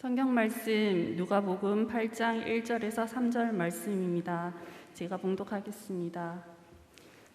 성경 말씀 누가복음 8장 1절에서 3절 말씀입니다. 제가 봉독하겠습니다.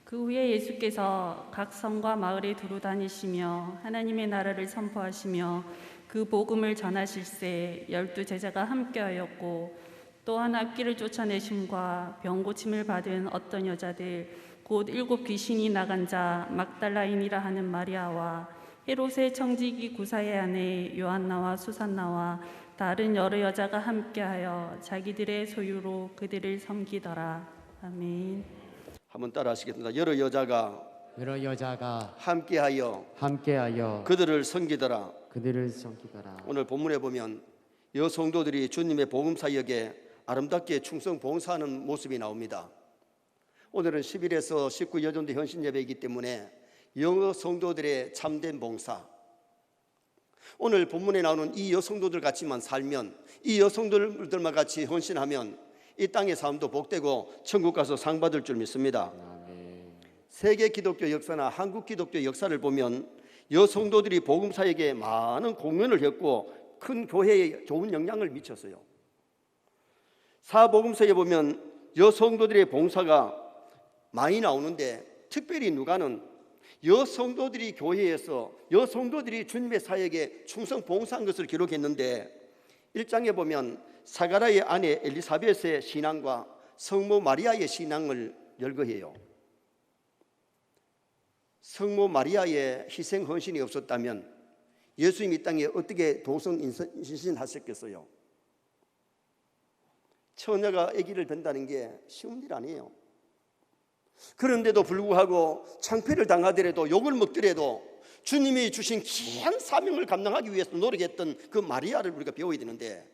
그 후에 예수께서 각 성과 마을에 두루 다니시며 하나님의 나라를 선포하시며 그 복음을 전하실세 열두 제자가 함께하였고 또한 앞길을 쫓아내심과 병 고침을 받은 어떤 여자들 곧 일곱 귀신이 나간 자 막달라인이라 하는 마리아와 헤롯의 청지기 구사의 아내 요한나와 수산나와 다른 여러 여자가 함께하여 자기들의 소유로 그들을 섬기더라. 아멘. 한번 따라 하시겠습니다. 여러 여자가 여러 여자가 함께하여 함께하여 그들을 섬기더라. 그들을 섬기더라. 오늘 본문에 보면 여성도들이 주님의 복음 사역에 아름답게 충성 봉사하는 모습이 나옵니다. 오늘은 11에서 19 여전도 현신 예배이기 때문에 영어 성도들의 참된 봉사. 오늘 본문에 나오는 이 여성도들 같이만 살면 이 여성들만 같이 헌신하면 이 땅의 삶도 복되고 천국 가서 상 받을 줄 믿습니다. 세계 기독교 역사나 한국 기독교 역사를 보면 여성도들이 복음 사역에 많은 공헌을 했고 큰 교회에 좋은 영향을 미쳤어요. 사복음서에 보면 여성도들의 봉사가 많이 나오는데 특별히 누가는 여성도들이 교회에서 여성도들이 주님의 사역에 충성 봉사한 것을 기록했는데 1장에 보면 사가라의 아내 엘리사벳의 신앙과 성모 마리아의 신앙을 열거해요. 성모 마리아의 희생 헌신이 없었다면 예수님 이 땅에 어떻게 도성 인신하셨겠어요? 처녀가 아기를 든다는 게 쉬운 일 아니에요. 그런데도 불구하고 창피를 당하더라도 욕을 먹더라도 주님이 주신 귀한 사명을 감당하기 위해서 노력했던 그 마리아를 우리가 배워야 되는데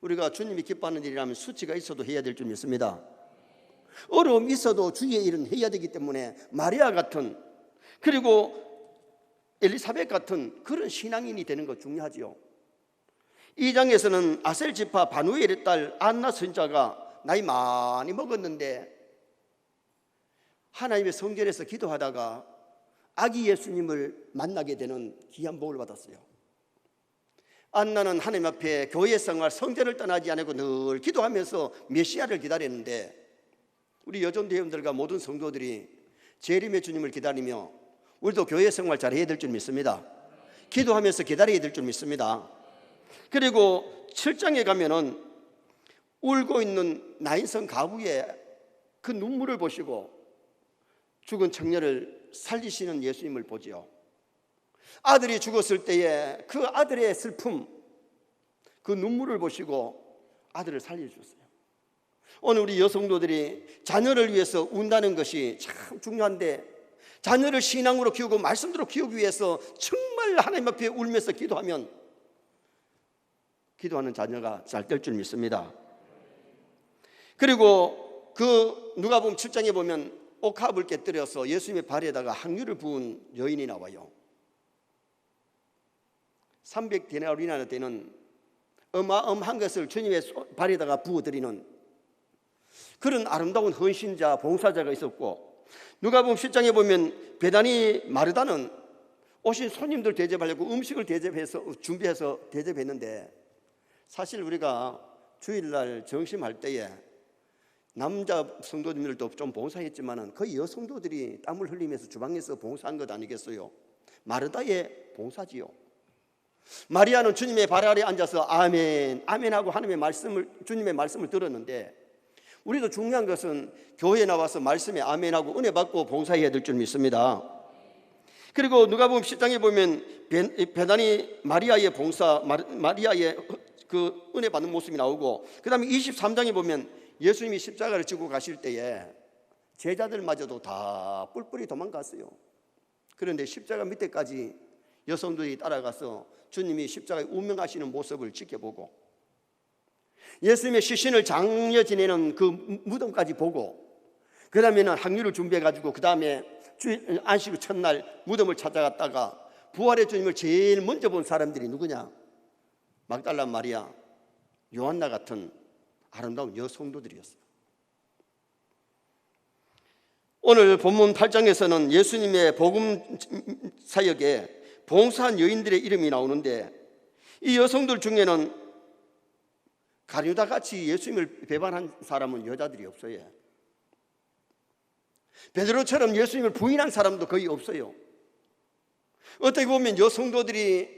우리가 주님이 기뻐하는 일이라면 수치가 있어도 해야 될 줄 믿습니다. 어려움 있어도 주의 일은 해야 되기 때문에 마리아 같은 그리고 엘리사벳 같은 그런 신앙인이 되는 것 중요하지요. 이 장에서는 아셀 지파 바누엘의 딸 안나 선자가 나이 많이 먹었는데 하나님의 성전에서 기도하다가 아기 예수님을 만나게 되는 귀한 복을 받았어요. 안나는 하나님 앞에 교회 생활 성전을 떠나지 않고 늘 기도하면서 메시아를 기다렸는데 우리 여전도 회원들과 모든 성도들이 재림의 주님을 기다리며 우리도 교회 생활 잘 해야 될 줄 믿습니다. 기도하면서 기다려야 될 줄 믿습니다. 그리고 7장에 가면은 울고 있는 나인성 가부의 그 눈물을 보시고 죽은 청년을 살리시는 예수님을 보지요. 아들이 죽었을 때에 그 아들의 슬픔, 그 눈물을 보시고 아들을 살려주셨어요. 오늘 우리 여성도들이 자녀를 위해서 운다는 것이 참 중요한데 자녀를 신앙으로 키우고 말씀대로 키우기 위해서 정말 하나님 앞에 울면서 기도하면 기도하는 자녀가 잘 될 줄 믿습니다. 그리고 그 누가 보면 7장에 보면 옥합을 깨뜨려서 예수님의 발에다가 항유를 부은 여인이 나와요. 300데나리나 되는 어마어마한 것을 주님의 발에다가 부어드리는 그런 아름다운 헌신자, 봉사자가 있었고 누가 보면 7장에 보면 배단이 마르다는 오신 손님들 대접하려고 음식을 대접해서 준비해서 대접했는데 사실 우리가 주일날 정심할 때에 남자 성도님들도 좀 봉사했지만은 거의 여성도들이 땀을 흘리면서 주방에서 봉사한 것 아니겠어요? 마르다의 봉사지요. 마리아는 주님의 발 아래 앉아서 아멘, 아멘하고 하나님의 말씀을 주님의 말씀을 들었는데 우리도 중요한 것은 교회에 나와서 말씀에 아멘하고 은혜 받고 봉사해야 될 줄 믿습니다. 그리고 누가 보면 10장에 보면 베다니 마리아의 봉사, 마리아의 그 은혜 받는 모습이 나오고 그다음에 23장에 보면 예수님이 십자가를 지고 가실 때에 제자들마저도 다 뿔뿔이 도망갔어요. 그런데 십자가 밑에까지 여성들이 따라가서 주님이 십자가에 운명하시는 모습을 지켜보고 예수님의 시신을 장려 지내는 그 무덤까지 보고 그 다음에는 항류를 준비해 가지고 그 다음에 안식 첫날 무덤을 찾아갔다가 부활의 주님을 제일 먼저 본 사람들이 누구냐? 막달라 마리아, 요한나 같은 아름다운 여성도들이었어요. 오늘 본문 8장에서는 예수님의 복음 사역에 봉사한 여인들의 이름이 나오는데 이 여성들 중에는 가룟유다 같이 예수님을 배반한 사람은 여자들이 없어요. 베드로처럼 예수님을 부인한 사람도 거의 없어요. 어떻게 보면 여성도들이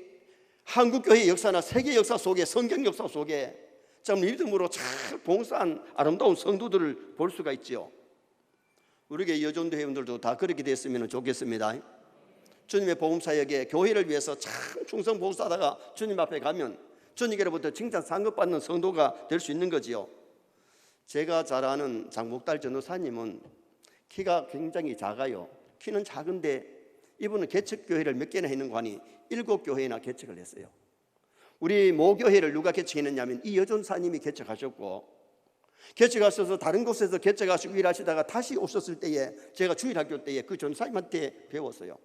한국 교회 역사나 세계 역사 속에 성경 역사 속에 참 믿음으로 잘 봉사한 아름다운 성도들을 볼 수가 있지요. 우리의 여전도 회원들도 다 그렇게 됐으면 좋겠습니다. 주님의 복음 사역에 교회를 위해서 참 충성 봉사하다가 주님 앞에 가면 주님께로부터 칭찬 상급받는 성도가 될 수 있는 거지요. 제가 잘 아는 장목달 전도사님은 키가 굉장히 작아요. 키는 작은데 이분은 개척 교회를 몇 개나 했는 관이 일곱 교회나 개척을 했어요. 우리 모교회를 누가 개척했느냐면 이 여전사님이 개척하셨고 개척하셔서 다른 곳에서 개척하시고 일하시다가 다시 오셨을 때에 제가 주일학교 때에 그 전사님한테 배웠어요.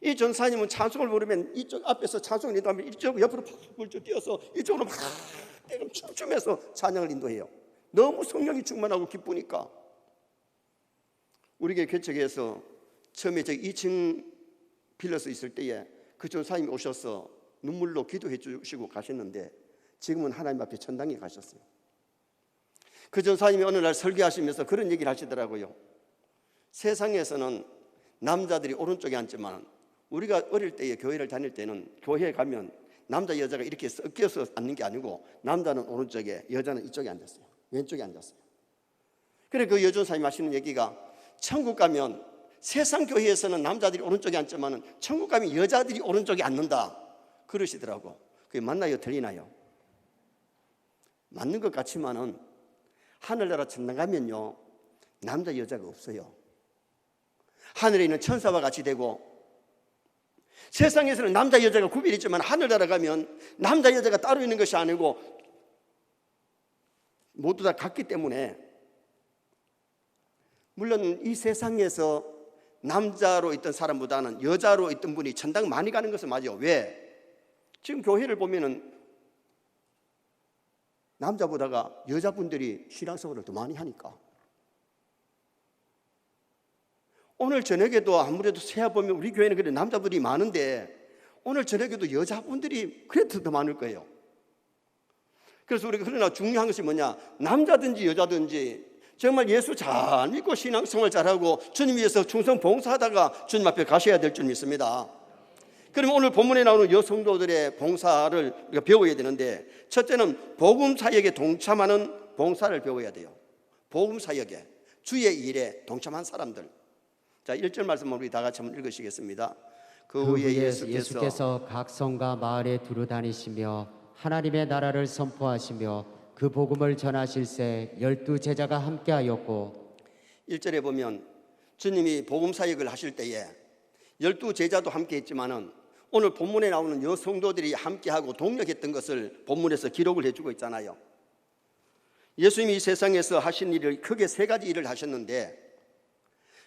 이 전사님은 찬송을 부르면 이쪽 앞에서 찬송을 인도하면 이쪽 옆으로 팍 불쭉 뛰어서 이쪽으로 막 때금 춤추면서 찬양을 인도해요. 너무 성령이 충만하고 기쁘니까 우리 교회 개척해서 처음에 저 2층 빌려서 있을 때에 그 전사님이 오셔서 눈물로 기도해 주시고 가셨는데 지금은 하나님 앞에 천당에 가셨어요. 그 전사님이 어느 날 설교하시면서 그런 얘기를 하시더라고요. 세상에서는 남자들이 오른쪽에 앉지만 우리가 어릴 때에 교회를 다닐 때는 교회에 가면 남자 여자가 이렇게 섞여서 앉는 게 아니고 남자는 오른쪽에 여자는 이쪽에 앉았어요. 왼쪽에 앉았어요. 그래 그 여전사님 하시는 얘기가 천국 가면 세상 교회에서는 남자들이 오른쪽에 앉지만은 천국 가면 여자들이 오른쪽에 앉는다. 그러시더라고. 그게 맞나요? 틀리나요? 맞는 것 같지만은 하늘나라 천당 가면요 남자 여자가 없어요. 하늘에 있는 천사와 같이 되고 세상에서는 남자 여자가 구별이 있지만 하늘나라 가면 남자 여자가 따로 있는 것이 아니고 모두 다 같기 때문에 물론 이 세상에서 남자로 있던 사람보다는 여자로 있던 분이 천당 많이 가는 것은 맞아요. 왜? 지금 교회를 보면은 남자보다가 여자분들이 신앙생활을 더 많이 하니까. 오늘 저녁에도 아무래도 세어 보면 우리 교회는 그래 남자분들이 많은데 오늘 저녁에도 여자분들이 그래도 더 많을 거예요. 그래서 우리가 그러나 중요한 것이 뭐냐? 남자든지 여자든지 정말 예수 잘 믿고 신앙생활 잘하고 주님 위해서 충성 봉사하다가 주님 앞에 가셔야 될 줄 믿습니다. 그럼 오늘 본문에 나오는 여성도들의 봉사를 우리가 배워야 되는데 첫째는 복음 사역에 동참하는 봉사를 배워야 돼요. 복음 사역에 주의 일에 동참한 사람들. 자, 1절 말씀 우리 다 같이 한번 읽으시겠습니다. 그 그 후에 예수께서, 예수께서 각 성과 마을에 두루 다니시며 하나님의 나라를 선포하시며 그 복음을 전하실새 열두 제자가 함께하였고 1절에 보면 주님이 복음 사역을 하실 때에 열두 제자도 함께 했지만은 오늘 본문에 나오는 여성도들이 함께하고 동력했던 것을 본문에서 기록을 해주고 있잖아요. 예수님이 이 세상에서 하신 일을 크게 세 가지 일을 하셨는데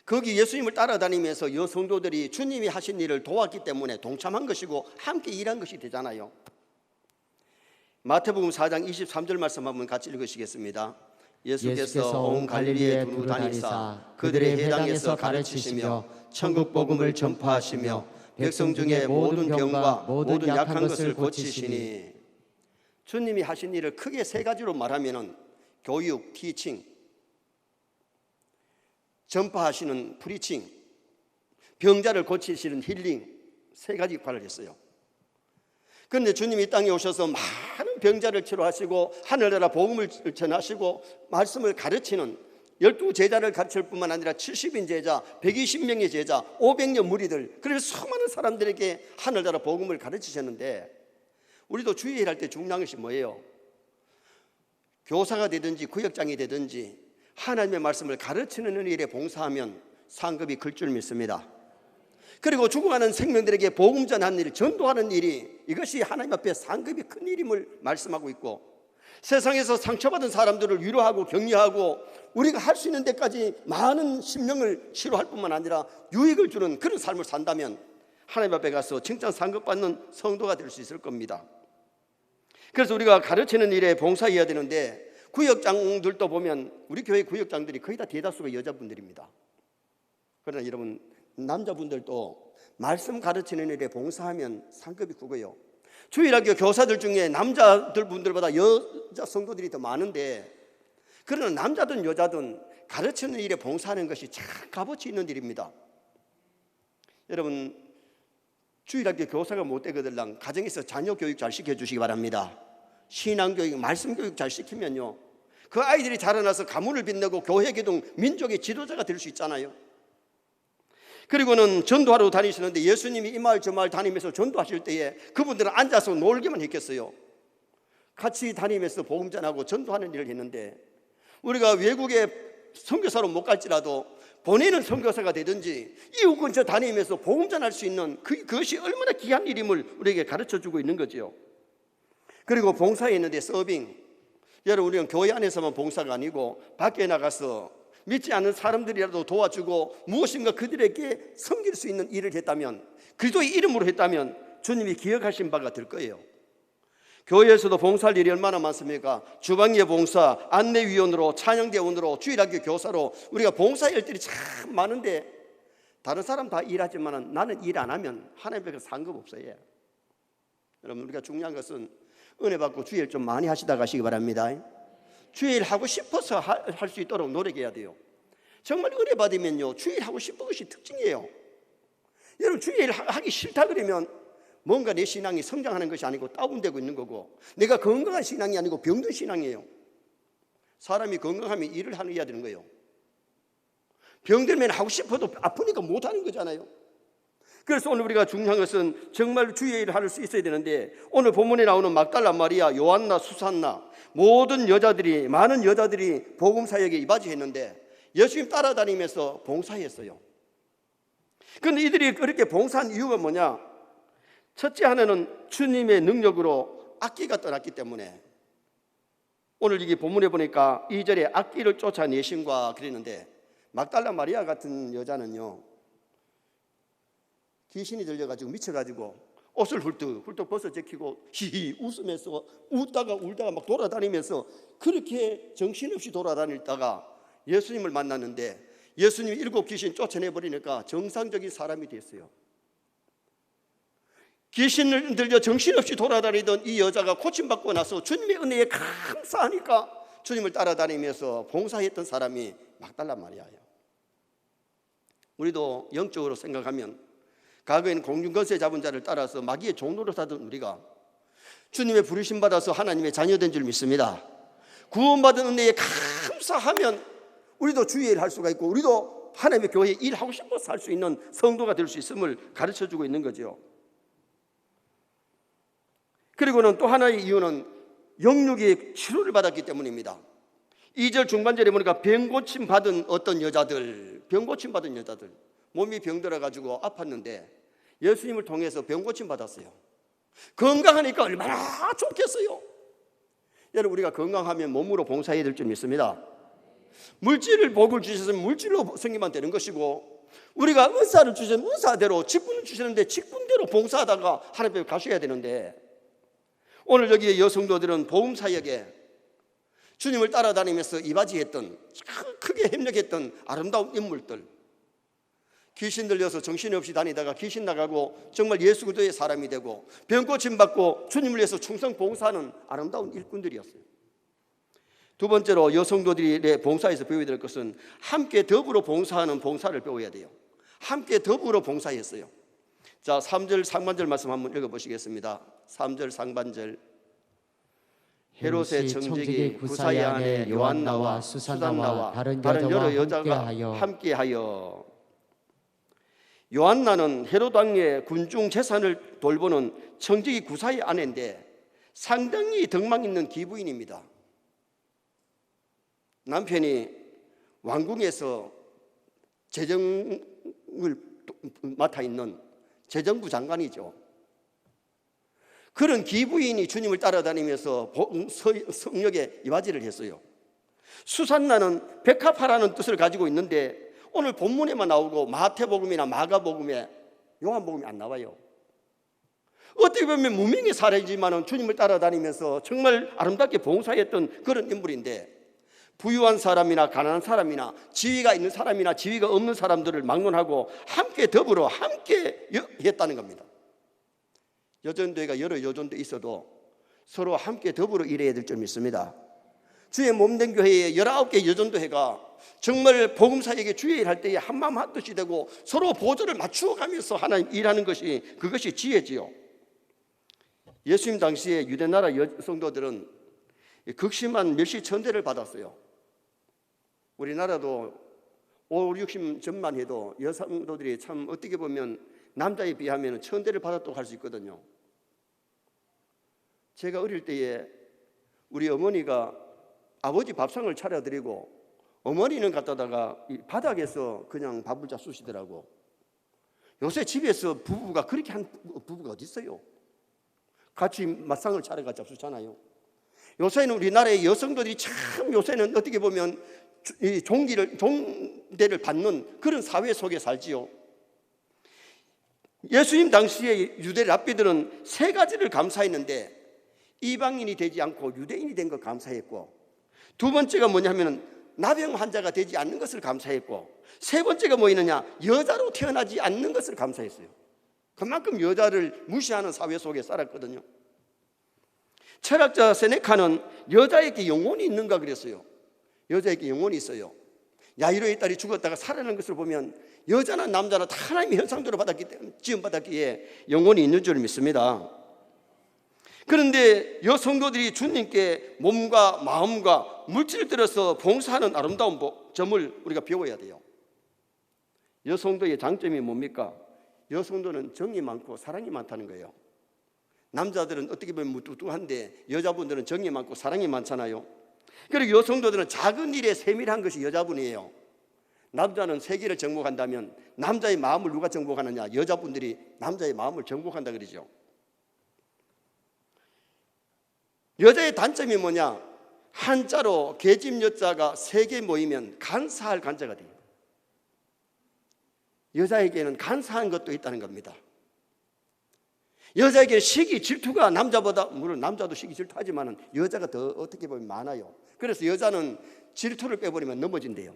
거기 예수님을 따라다니면서 여성도들이 주님이 하신 일을 도왔기 때문에 동참한 것이고 함께 일한 것이 되잖아요. 마태복음 4장 23절 말씀 한번 같이 읽으시겠습니다. 예수께서 온 갈릴리에 두루 다니사 그들의 회당에서 가르치시며 천국 복음을 전파하시며 백성 중에 모든 병과 모든 약한 것을 고치시니 주님이 하신 일을 크게 세 가지로 말하면은 교육, 티칭, 전파하시는 프리칭, 병자를 고치시는 힐링 세 가지 역할을 했어요. 그런데 주님이 이 땅에 오셔서 많은 병자를 치료하시고 하늘나라 복음을 전하시고 말씀을 가르치는 열두 제자를 가르칠 뿐만 아니라 70인 제자, 120명의 제자, 500년 무리들 그래서 수많은 사람들에게 하늘나라 복음을 가르치셨는데 우리도 주의 일할 때 중요한 것이 뭐예요? 교사가 되든지 구역장이 되든지 하나님의 말씀을 가르치는 일에 봉사하면 상급이 클 줄 믿습니다. 그리고 죽어가는 생명들에게 복음 전하는 일, 전도하는 일이 이것이 하나님 앞에 상급이 큰 일임을 말씀하고 있고 세상에서 상처받은 사람들을 위로하고 격려하고 우리가 할 수 있는 데까지 많은 심령을 치료할 뿐만 아니라 유익을 주는 그런 삶을 산다면 하나님 앞에 가서 칭찬 상급받는 성도가 될 수 있을 겁니다. 그래서 우리가 가르치는 일에 봉사해야 되는데 구역장들도 보면 우리 교회 구역장들이 거의 다 대다수가 여자분들입니다. 그러나 여러분 남자분들도 말씀 가르치는 일에 봉사하면 상급이 크고요. 주일학교 교사들 중에 남자들 분들보다 여자 성도들이 더 많은데 그러나 남자든 여자든 가르치는 일에 봉사하는 것이 참 값어치 있는 일입니다. 여러분 주일학교 교사가 못 되거들랑 가정에서 자녀 교육 잘 시켜주시기 바랍니다. 신앙 교육, 말씀 교육 잘 시키면요. 그 아이들이 자라나서 가문을 빛내고 교회 기둥 민족의 지도자가 될 수 있잖아요. 그리고는 전도하러 다니시는데 예수님이 이 마을 저 마을 다니면서 전도하실 때에 그분들은 앉아서 놀기만 했겠어요. 같이 다니면서 복음 전하고 전도하는 일을 했는데 우리가 외국에 선교사로 못 갈지라도 본인은 선교사가 되든지 이웃 근처 다니면서 복음 전할 수 있는 그, 그것이 얼마나 귀한 일임을 우리에게 가르쳐 주고 있는 거지요. 그리고 봉사에 있는데 서빙. 여러분 우리는 교회 안에서만 봉사가 아니고 밖에 나가서 믿지 않는 사람들이라도 도와주고 무엇인가 그들에게 섬길 수 있는 일을 했다면 그리스도의 이름으로 했다면 주님이 기억하신 바가 될 거예요. 교회에서도 봉사할 일이 얼마나 많습니까? 주방의 봉사, 안내위원으로, 찬양대원으로, 주일학교 교사로 우리가 봉사할 일들이 참 많은데 다른 사람 다 일하지만 나는 일 안 하면 하나님께 상급 없어요. 여러분 우리가 중요한 것은 은혜 받고 주일 좀 많이 하시다 가시기 바랍니다. 주일 하고 싶어서 할 수 있도록 노력해야 돼요. 정말 은혜 받으면요 주일 하고 싶은 것이 특징이에요. 여러분 주일 하기 싫다 그러면 뭔가 내 신앙이 성장하는 것이 아니고 다운되고 있는 거고 내가 건강한 신앙이 아니고 병든 신앙이에요. 사람이 건강하면 일을 하는 해야 되는 거예요. 병들면 하고 싶어도 아프니까 못 하는 거잖아요. 그래서 오늘 우리가 중요한 것은 정말 주의 일을 할 수 있어야 되는데 오늘 본문에 나오는 막달라 마리아, 요한나, 수산나 모든 여자들이 많은 여자들이 복음 사역에 이바지했는데 예수님 따라다니면서 봉사했어요. 그런데 이들이 그렇게 봉사한 이유가 뭐냐? 첫째 하나는 주님의 능력으로 악기가 떠났기 때문에 오늘 이게 본문에 보니까 2절에 악기를 쫓아내심과 그랬는데 막달라 마리아 같은 여자는요 귀신이 들려가지고 미쳐가지고 옷을 훌떡 훌떡 벗어 제키고 히히 웃으면서 웃다가 울다가 막 돌아다니면서 그렇게 정신없이 돌아다니다가 예수님을 만났는데 예수님이 일곱 귀신 쫓아내 버리니까 정상적인 사람이 됐어요. 귀신을 들려 정신없이 돌아다니던 이 여자가 고침받고 나서 주님의 은혜에 감사하니까 주님을 따라다니면서 봉사했던 사람이 막달란 말이에요. 우리도 영적으로 생각하면 과거에는 공중거세 잡은 자를 따라서 마귀의 종로를 사던 우리가 주님의 부르심 받아서 하나님의 자녀된 줄 믿습니다. 구원받은 은혜에 감사하면 우리도 주의 일을 할 수가 있고 우리도 하나님의 교회에 일하고 싶어서 할수 있는 성도가 될 수 있음을 가르쳐 주고 있는 거죠. 그리고는 또 하나의 이유는 영육의 치료를 받았기 때문입니다. 2절 중반절에 보니까 병 고침 받은 어떤 여자들, 병 고침 받은 여자들, 몸이 병들어 가지고 아팠는데 예수님을 통해서 병 고침 받았어요. 건강하니까 얼마나 좋겠어요. 여러분 우리가 건강하면 몸으로 봉사해야 될줄 믿습니다. 물질을 복을 주셨으면 물질로 생기면 되는 것이고 우리가 은사를 주시면 은사대로 직분을 주시는데 직분대로 봉사하다가 하나님 앞에 가셔야 되는데 오늘 여기 여성도들은 보험 사역에 주님을 따라다니면서 이바지했던 크게 협력했던 아름다운 인물들 귀신 들려서 정신없이 다니다가 귀신 나가고 정말 예수 그리스도의 사람이 되고 병 고침 받고 주님을 위해서 충성 봉사하는 아름다운 일꾼들이었어요. 두 번째로 여성도들의 봉사에서 배워야 될 것은 함께 더불어 봉사하는 봉사를 배워야 돼요. 함께 더불어 봉사했어요. 자, 3절 상반절 말씀 한번 읽어 보시겠습니다. 3절 상반절 헤롯의 정직이 구사의 안에 요한나와 수산나와 다른 여러 여자가 함께하여 요한나는 헤롯 왕의 군중 재산을 돌보는 청지기 구사의 아내인데 상당히 덕망 있는 기부인입니다. 남편이 왕궁에서 재정을 맡아 있는 재정부 장관이죠. 그런 기부인이 주님을 따라다니면서 성역에 이바지를 했어요. 수산나는 백합하라는 뜻을 가지고 있는데 오늘 본문에만 나오고 마태복음이나 마가복음에 요한복음이 안 나와요. 어떻게 보면 무명의 사례지만 주님을 따라다니면서 정말 아름답게 봉사했던 그런 인물인데 부유한 사람이나 가난한 사람이나 지위가 있는 사람이나 지위가 없는 사람들을 막론하고 함께 더불어 함께 했다는 겁니다. 여전도회가 여러 여전도 있어도 서로 함께 더불어 일해야 될 점이 있습니다. 주의 몸된 교회에 19개 여전도회가 정말 복음사에게 주의 일할 때에 한마음 한뜻이 되고 서로 보조를 맞추어 가면서 하나님 일하는 것이 그것이 지혜지요. 예수님 당시에 유대 나라 여성도들은 극심한 멸시 천대를 받았어요. 우리나라도 5, 60 전만 해도 여성도들이 참 어떻게 보면 남자에 비하면 천대를 받았다고 할 수 있거든요. 제가 어릴 때에 우리 어머니가 아버지 밥상을 차려드리고 어머니는 갖다다가 이 바닥에서 그냥 밥을 자 쑤시더라고. 요새 집에서 부부가 그렇게 한 부부가 어디 있어요? 같이 맛상을 차려가 잡수잖아요. 요새는 우리나라의 여성들이 참 요새는 어떻게 보면 주- 이 종기를 종대를 받는 그런 사회 속에 살지요. 예수님 당시에 유대 랍비들은 세 가지를 감사했는데 이방인이 되지 않고 유대인이 된거 감사했고 두 번째가 뭐냐면은 나병 환자가 되지 않는 것을 감사했고 세 번째가 뭐였느냐 여자로 태어나지 않는 것을 감사했어요. 그만큼 여자를 무시하는 사회 속에 살았거든요. 철학자 세네카는 여자에게 영혼이 있는가 그랬어요. 여자에게 영혼이 있어요. 야이로의 딸이 죽었다가 살아난 것을 보면 여자나 남자나 다 하나님의 현상대로 받았기 때문에 지음 받았기에 영혼이 있는 줄 믿습니다. 그런데 여성도들이 주님께 몸과 마음과 물질을 들어서 봉사하는 아름다운 보- 점을 우리가 배워야 돼요. 여성도의 장점이 뭡니까? 여성도는 정이 많고 사랑이 많다는 거예요. 남자들은 어떻게 보면 무뚝뚝한데 여자분들은 정이 많고 사랑이 많잖아요. 그리고 여성도들은 작은 일에 세밀한 것이 여자분이에요. 남자는 세계를 정복한다면 남자의 마음을 누가 정복하느냐? 여자분들이 남자의 마음을 정복한다 그러죠. 여자의 단점이 뭐냐? 한자로 계집 여자가 세 개 모이면 간사할 간자가 돼요. 여자에게는 간사한 것도 있다는 겁니다. 여자에게 시기 질투가 남자보다 물론 남자도 시기 질투하지만은 여자가 더 어떻게 보면 많아요. 그래서 여자는 질투를 빼버리면 넘어진대요.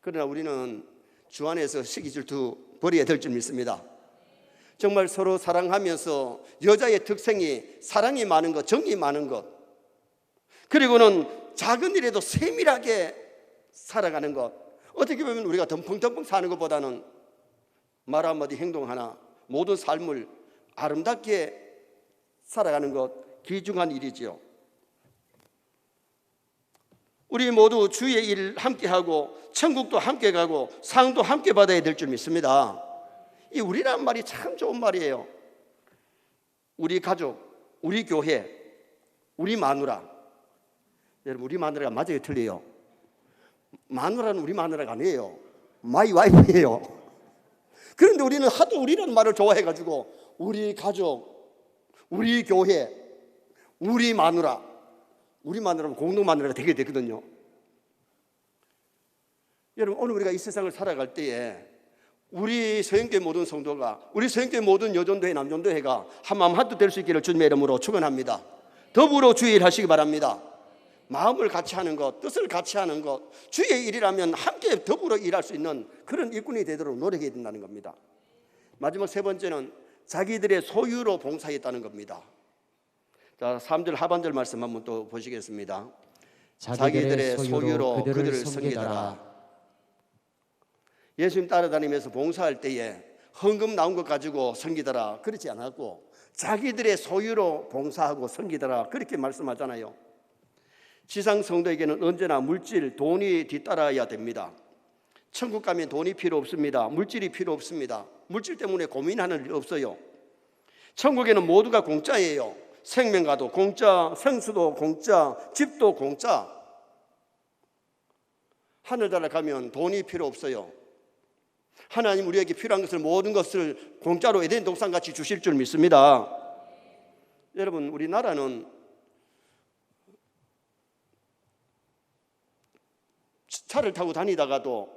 그러나 우리는 주 안에서 시기 질투 버려야 될 줄 믿습니다. 정말 서로 사랑하면서 여자의 특성이 사랑이 많은 것, 정이 많은 것, 그리고는 작은 일에도 세밀하게 살아가는 것. 어떻게 보면 우리가 덤펑덤펑 사는 것보다는 말 한마디 행동 하나 모든 삶을 아름답게 살아가는 것 귀중한 일이지요. 우리 모두 주의 일 함께 하고 천국도 함께 가고 상도 함께 받아야 될 줄 믿습니다. 이 우리란 말이 참 좋은 말이에요. 우리 가족, 우리 교회, 우리 마누라. 여러분 우리 마누라가 맞아요, 틀려요. 마누라는 우리 마누라가 아니에요. 마이 와이프예요. 그런데 우리는 하도 우리라는 말을 좋아해가지고 우리 가족, 우리 교회, 우리 마누라, 우리 마누라면 공동 마누라가 되게 되거든요. 여러분 오늘 우리가 이 세상을 살아갈 때에 우리 서영교회 모든 성도가 우리 서영교회 모든 여전도회 남전도회가 한마음 한뜻 될 수 있기를 주님의 이름으로 축원합니다. 더불어 주의 일 하시기 바랍니다. 마음을 같이 하는 것, 뜻을 같이 하는 것, 주의 일이라면 함께 더불어 일할 수 있는 그런 일꾼이 되도록 노력해야 된다는 겁니다. 마지막 세 번째는 자기들의 소유로 봉사했다는 겁니다. 자, 3절 하반절 말씀 한번 또 보시겠습니다. 자기들의 소유로 그들을 섬기더라. 예수님 따라다니면서 봉사할 때에 헌금 나온 것 가지고 섬기더라 그렇지 않았고 자기들의 소유로 봉사하고 섬기더라 그렇게 말씀하잖아요. 지상 성도에게는 언제나 물질, 돈이 뒤따라야 됩니다. 천국 가면 돈이 필요 없습니다. 물질이 필요 없습니다. 물질 때문에 고민하는 일 없어요. 천국에는 모두가 공짜예요. 생명가도 공짜, 생수도 공짜, 집도 공짜. 하늘나라 가면 돈이 필요 없어요. 하나님 우리에게 필요한 것을 모든 것을 공짜로 에덴 동산 같이 주실 줄 믿습니다. 여러분 우리나라는 차를 타고 다니다가도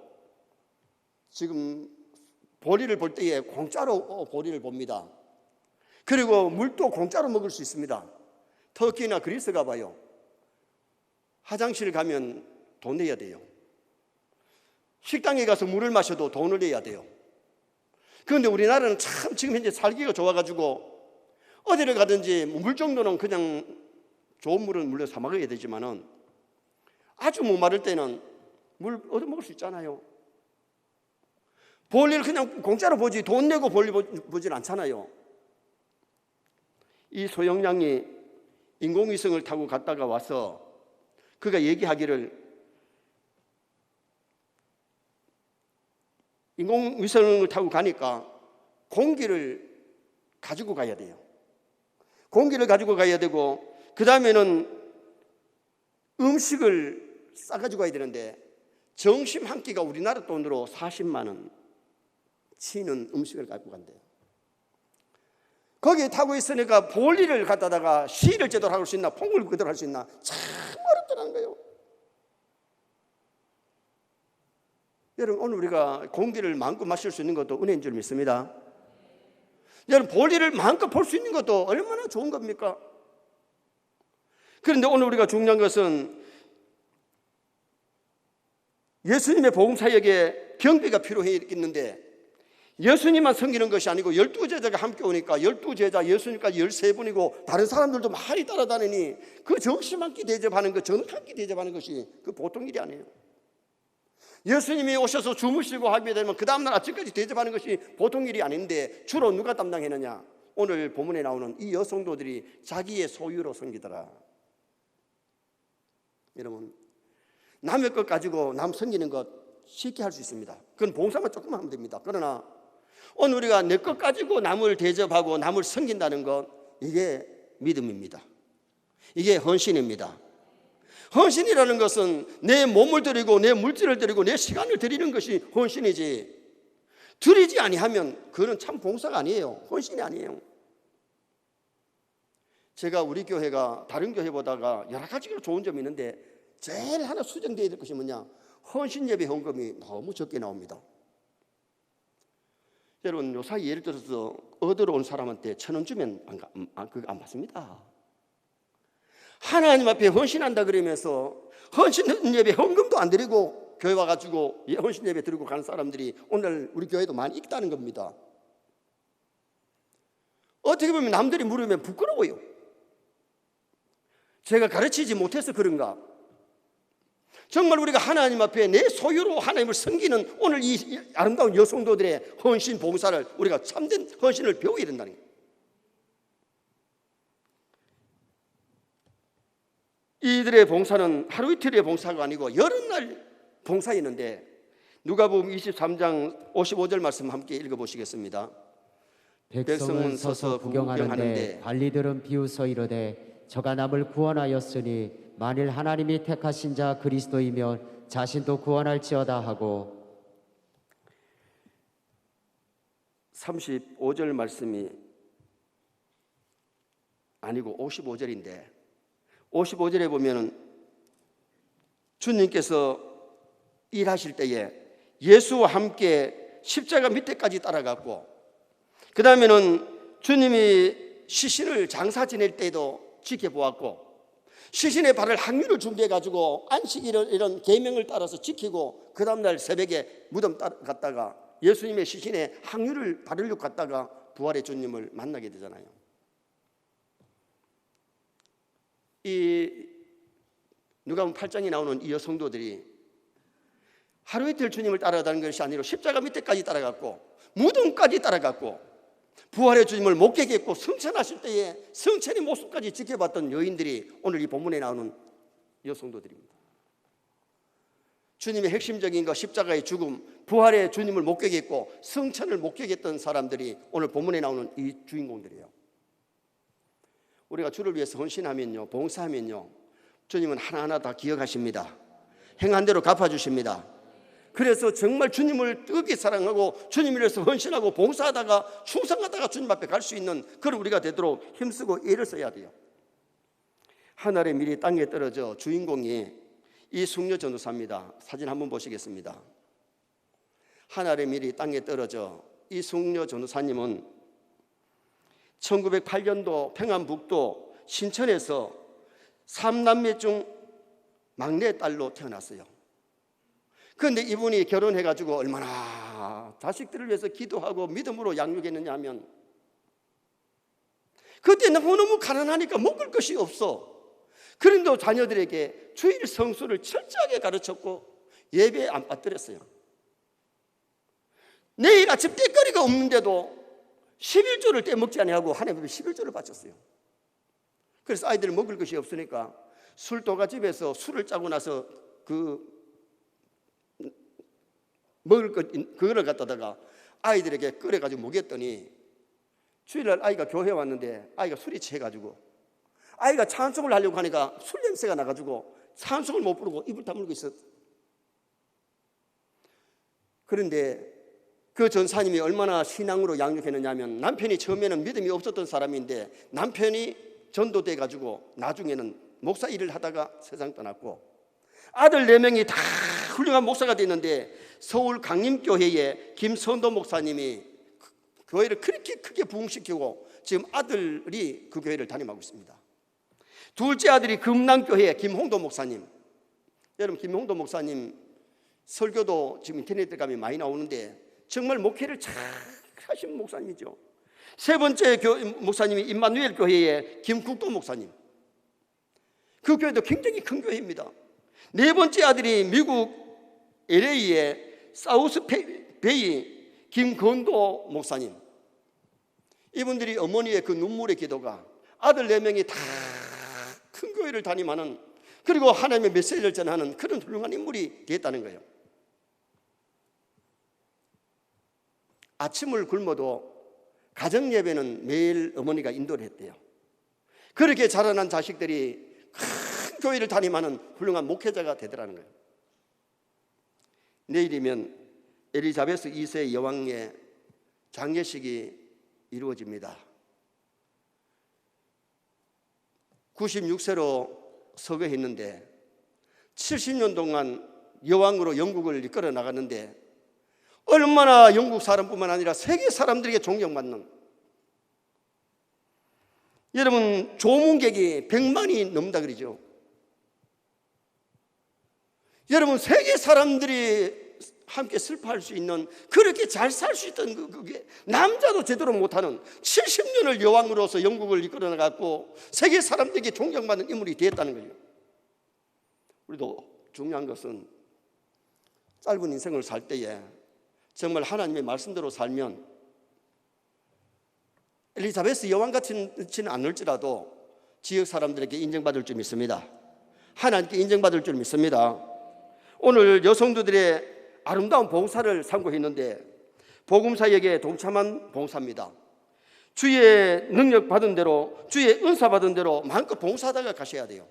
지금 보리를 볼 때에 공짜로 보리를 봅니다. 그리고 물도 공짜로 먹을 수 있습니다. 터키나 그리스 가봐요. 화장실 가면 돈 내야 돼요. 식당에 가서 물을 마셔도 돈을 내야 돼요. 그런데 우리나라는 참 지금 현재 살기가 좋아가지고 어디를 가든지 물 정도는 그냥 좋은 물은 물론 사 먹어야 되지만은 아주 목마를 때는 물 얻어 먹을 수 있잖아요. 볼일 그냥 공짜로 보지 돈 내고 볼일 보진 않잖아요. 이 소영양이 인공위성을 타고 갔다가 와서 그가 얘기하기를 인공위성을 타고 가니까 공기를 가지고 가야 돼요. 공기를 가지고 가야 되고 그 다음에는 음식을 싸가지고 가야 되는데 정심 한 끼가 우리나라 돈으로 40만 원 치는 음식을 가지고 간대요. 거기에 타고 있으니까 볼일을 갖다다가 시를 제대로 할 수 있나 퐁을 그대로 할 수 있나 참 어렵더라는 거예요. 여러분 오늘 우리가 공기를 마음껏 마실 수 있는 것도 은혜인 줄 믿습니다. 여러분 볼일을 마음껏 볼 수 있는 것도 얼마나 좋은 겁니까? 그런데 오늘 우리가 중요한 것은 예수님의 복음 사역에 경비가 필요했는데 예수님만 섬기는 것이 아니고 열두 제자가 함께 오니까 열두 제자 예수님까지 열세 분이고 다른 사람들도 많이 따라다니니 그 정심 한 끼 대접하는 것, 저녁 한끼 대접하는 것이 그 보통 일이 아니에요. 예수님이 오셔서 주무시고 하게 되면 그 다음날 아침까지 대접하는 것이 보통 일이 아닌데 주로 누가 담당했느냐? 오늘 본문에 나오는 이 여성도들이 자기의 소유로 섬기더라. 여러분, 남의 것 가지고 남 섬기는 것 쉽게 할 수 있습니다. 그건 봉사만 조금 하면 됩니다. 그러나 오늘 우리가 내 것 가지고 남을 대접하고 남을 섬긴다는 것 이게 믿음입니다. 이게 헌신입니다. 헌신이라는 것은 내 몸을 드리고 내 물질을 드리고 내 시간을 드리는 것이 헌신이지. 드리지 아니하면 그는 참 봉사가 아니에요. 헌신이 아니에요. 제가 우리 교회가 다른 교회보다가 여러 가지로 좋은 점이 있는데 제일 하나 수정되어야 될 것이 뭐냐? 헌신 예배 헌금이 너무 적게 나옵니다. 여러분 요 사이 예를 들어서 얻으러 온 사람한테 천 원 주면 안, 가- 안, 그거 안 받습니다. 하나님 앞에 헌신한다 그러면서 헌신 예배 헌금도 안 드리고 교회 와가지고 예, 헌신 예배 드리고 가는 사람들이 오늘 우리 교회도 많이 있다는 겁니다. 어떻게 보면 남들이 물으면 부끄러워요. 제가 가르치지 못해서 그런가? 정말 우리가 하나님 앞에 내 소유로 하나님을 섬기는 오늘 이 아름다운 여성도들의 헌신 봉사를 우리가 참된 헌신을 배워야 된다는 거예요. 이들의 봉사는 하루 이틀의 봉사가 아니고 여러 날 봉사였는데 누가복음 23장 55절 말씀 함께 읽어보시겠습니다. 백성은 서서 구경하는데 관리들은 비웃어 이르되 저가 남을 구원하였으니 만일 하나님이 택하신 자 그리스도이면 자신도 구원할지어다 하고 35절 말씀이 아니고 55절인데 55절에 보면은 주님께서 일하실 때에 예수와 함께 십자가 밑에까지 따라갔고 그 다음에는 주님이 시신을 장사 지낼 때도 지켜보았고 시신의 발을 항유를 준비해 가지고 안식 이런 이런 계명을 따라서 지키고 그 다음 날 새벽에 무덤 갔다가 예수님의 시신에 항유를 바르려고 갔다가 부활의 주님을 만나게 되잖아요. 이 누가복음 8장에 나오는 이 여성도들이 하루 이틀 주님을 따라가는 것이 아니라 십자가 밑에까지 따라갔고 무덤까지 따라갔고 부활의 주님을 목격했고 승천하실 때에 승천의 모습까지 지켜봤던 여인들이 오늘 이 본문에 나오는 여성도들입니다. 주님의 핵심적인 것 십자가의 죽음, 부활의 주님을 목격했고 승천을 목격했던 사람들이 오늘 본문에 나오는 이 주인공들이에요. 우리가 주를 위해서 헌신하면요, 봉사하면요, 주님은 하나하나 다 기억하십니다. 행한 대로 갚아주십니다. 그래서 정말 주님을 뜨겁게 사랑하고 주님을 위해서 헌신하고 봉사하다가 충성하다가 주님 앞에 갈 수 있는 그런 우리가 되도록 힘쓰고 애를 써야 돼요. 하늘의 밀이 땅에 떨어져 주인공이 이 숙녀 전도사입니다. 사진 한번 보시겠습니다. 하늘의 밀이 땅에 떨어져 이 숙녀 전도사님은 1908년도 평안북도 신천에서 삼남매 중 막내 딸로 태어났어요. 그런데 이분이 결혼해가지고 얼마나 자식들을 위해서 기도하고 믿음으로 양육했느냐 하면 그때 너무너무 가난하니까 먹을 것이 없어. 그런데 자녀들에게 주일 성수를 철저하게 가르쳤고 예배 안 빠뜨렸어요. 내일 아침 때거리가 없는데도 11조를 떼먹지 아니하고 하나님 앞에 11조를 바쳤어요. 그래서 아이들 먹을 것이 없으니까 술 도가 집에서 술을 짜고 나서 그 먹을 것 그거를 갖다다가 아이들에게 끓여 가지고 먹였더니 주일날 아이가 교회 왔는데 아이가 술이 취해 가지고 아이가 찬송을 하려고 하니까 술 냄새가 나 가지고 찬송을 못 부르고 입을 다물고 있었. 그런데 그 전사님이 얼마나 신앙으로 양육했느냐면 남편이 처음에는 믿음이 없었던 사람인데 남편이 전도돼 가지고 나중에는 목사 일을 하다가 세상 떠났고 아들 네 명이 다 훌륭한 목사가 됐는데 서울 강림교회에 김선도 목사님이 그 교회를 그렇게 크게 부흥시키고 지금 아들이 그 교회를 담임하고 있습니다. 둘째 아들이 금남교회 김홍도 목사님. 여러분 김홍도 목사님 설교도 지금 인터넷에 가면 많이 나오는데 정말 목회를 잘 하신 목사님이죠. 세 번째 교, 목사님이 임마누엘 교회의 김국도 목사님. 그 교회도 굉장히 큰 교회입니다. 네 번째 아들이 미국 LA의 사우스 페- 베이 김건도 목사님. 이분들이 어머니의 그 눈물의 기도가 아들 네 명이 다 큰 교회를 다니마는 그리고 하나님의 메시지를 전하는 그런 훌륭한 인물이 됐다는 거예요. 아침을 굶어도 가정 예배는 매일 어머니가 인도를 했대요. 그렇게 자라난 자식들이 큰 교회를 다니마는 훌륭한 목회자가 되더라는 거예요. 내일이면 엘리자베스 2세 여왕의 장례식이 이루어집니다. 96세로 서거했는데 70년 동안 여왕으로 영국을 이끌어 나갔는데 얼마나 영국 사람뿐만 아니라 세계 사람들에게 존경받는 여러분 조문객이 100만이 넘다 그러죠. 여러분 세계 사람들이 함께 슬퍼할 수 있는 그렇게 잘 살 수 있던 그- 그게 남자도 제대로 못하는 70년을 여왕으로서 영국을 이끌어 나갔고 세계 사람들에게 존경받는 인물이 되었다는 거예요. 우리도 중요한 것은 짧은 인생을 살 때에 정말 하나님의 말씀대로 살면 엘리자베스 여왕 같지는 않을지라도 지역 사람들에게 인정받을 줄 믿습니다. 하나님께 인정받을 줄 믿습니다. 오늘 여성들의 아름다운 봉사를 상고했는데 복음사역에 동참한 봉사입니다. 주의 능력 받은 대로 주의 은사 받은 대로 마음껏 봉사하다가 가셔야 돼요.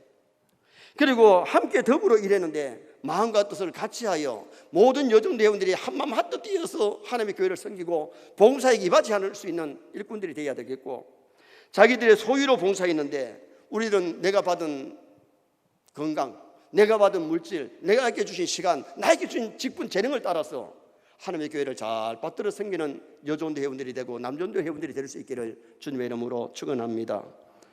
그리고 함께 더불어 일했는데 마음과 뜻을 같이 하여 모든 여정 대원들이 한마음 한뜻 뛰어서 하나님의 교회를 섬기고 봉사에 기바지 않을 수 있는 일꾼들이 되어야 되겠고 자기들의 소유로 봉사했는데 우리는 내가 받은 건강, 내가 받은 물질, 내가 주신 시간, 나에게 주신 직분 재능을 따라서 하나님의 교회를 잘 받들어 섬기는 여전도 회원들이 되고 남전도 회원들이 될 수 있기를 주님의 이름으로 축원합니다.